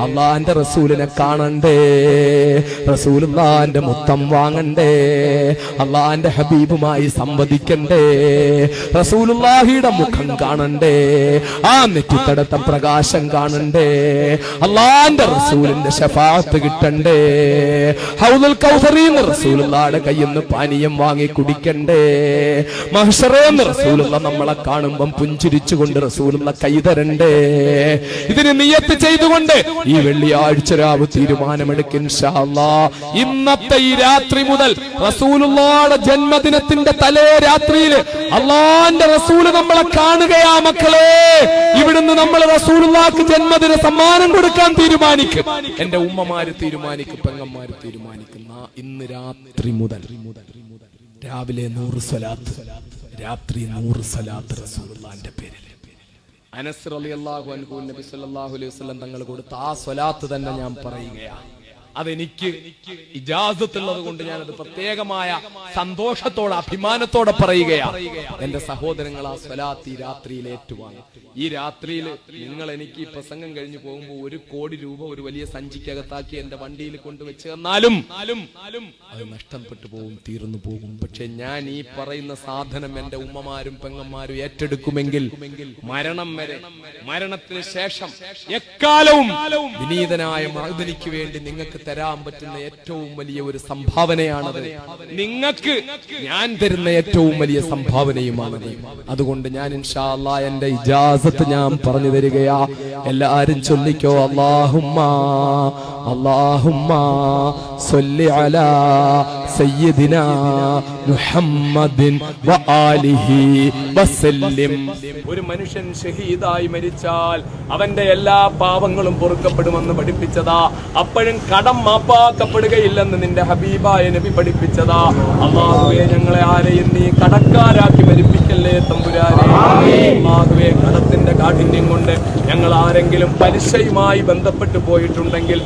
അള്ളാന്റെ റസൂലിനെ കാണണ്ടേ? റസൂലുള്ളാന്റെ മുത്തം വാങ്ങണ്ടേ? അള്ളാന്റെ ഹബീബുമായി സംവദിക്കണ്ടേ? റസൂലുള്ളാഹിയുടെ മുഖം കാണണ്ടേ? ആ നെറ്റിത്തടത്ത പ്രകാശം കാണണ്ടേ? അള്ളാന്റെ റസൂലിന്റെ ശഫാത്ത് കിട്ടണ്ടേ? ഹൗദുൽ കൗസറിന്ന് റസൂലുള്ളാടെ കയ്യിൽ നിന്ന് പാനീയം വാങ്ങി കുടിക്കണ്ടേ? മഹ്ഷറേന്ന് റസൂലുള്ള നമ്മളെ കാണുമ്പം പുഞ്ചിരിച്ചുകൊണ്ട് റസൂലുള്ള കൈ തരണ്ടേ? ഇതിന് നിയത്ത് ചെയ്തുകൊണ്ട് ഈ വെള്ളിയാഴ്ച രാവ് തീരുമാനമെടുക്കും ഇന്നത്തെ ഈ രാത്രി മുതൽ റസൂലുള്ളാടെ ജന്മദിനത്തിന്റെ തലേ രാത്രിയിൽ അള്ളാന്റെ റസൂൽ നമ്മളെ കാണുകയാ മക്കളെ. ഇവിടുന്ന് നമ്മൾ റസൂലുള്ളാക്ക് ജന്മദിന സമ്മാനം കൊടുക്കാൻ തീരുമാനിക്കും. എന്റെ ഉമ്മമാര് തീരുമാനിക്കും പെങ്ങന്മാര് തീരുമാനിക്കുന്ന ഇന്ന് രാത്രി മുതൽ രാവിലെ നൂറ് സ്വലാത്ത് രാത്രി നൂറ് സ്വലാത്ത് റസൂലുള്ളാന്റെ പേരിൽ അനസ് അലി അള്ളാഹു അൻഹു നബി സല്ലാഹു അലൈഹി വസ്ലം തങ്ങൾ കൊടുത്ത ആ സ്വലാത്ത് തന്നെ ഞാൻ പറയുകയാണ്. അതെനിക്ക് ഇജാസത്തുള്ളത് കൊണ്ട് ഞാനത് പ്രത്യേകമായ സന്തോഷത്തോടെ അഭിമാനത്തോടെ പറയുകയാണ്. എന്റെ സഹോദരങ്ങൾ ആ സ്വലാത്ത് ഈ രാത്രിയിൽ ഏറ്റുവാങ്ങി. ഈ രാത്രിയിൽ നിങ്ങൾ എനിക്ക് ഈ പ്രസംഗം കഴിഞ്ഞു പോകുമ്പോൾ ഒരു കോടി രൂപ ഒരു വലിയ സഞ്ചിക്കകത്താക്കി എന്റെ വണ്ടിയിൽ കൊണ്ടുവച്ച് തന്നാലും അത് നഷ്ടപ്പെട്ടു പോകും തീർന്നു പോകും. പക്ഷെ ഞാൻ ഈ പറയുന്ന സാധനം എന്റെ ഉമ്മമാരും പെങ്ങന്മാരും ഏറ്റെടുക്കുമെങ്കിൽ മരണം വരെ മരണത്തിന് ശേഷം എക്കാലവും വിനീതനായ മറുതനിക്ക് വേണ്ടി നിങ്ങൾക്ക് തരാൻ പറ്റുന്ന ഏറ്റവും വലിയ ഒരു സംഭാവനയാണത്. നിങ്ങൾക്ക് ഞാൻ തരുന്ന ഏറ്റവും വലിയ സംഭാവനയുമാണത്. അതുകൊണ്ട് ഞാൻ ഇൻഷാ അല്ലാ എന്റെ ഇജാസത്ത് ഞാൻ പറഞ്ഞു തരികയാ. എല്ലാരും ചൊല്ലിക്കോ അല്ലാഹുമ്മ അല്ലാഹുമ്മ صل على سيدنا محمد وآله وسلم ഒരു മനുഷ്യൻ ഷഹീദായി മരിച്ചാൽ അവന്റെ എല്ലാ പാപങ്ങളും പൊറുക്കപ്പെടുമെന്ന് പഠിപ്പിച്ചതാ. അപ്പോഴും കടം മാപ്പാക്കപ്പെടുകയില്ലെന്ന് നിന്റെ ഹബീബായ നബി പഠിപ്പിച്ചതാ. അള്ളാഹുവെ ഞങ്ങളെ ആരെയും നീ കടക്കാരാക്കി മരിപ്പിക്കല്ലേ തമ്പുരാനെ. അള്ളാഹുവെ കടത്തിന്റെ കാഠിന്യം കൊണ്ട് ഞങ്ങൾ ആരെങ്കിലും പലിശയുമായി ബന്ധപ്പെട്ടു പോയിട്ടുണ്ടെങ്കിൽ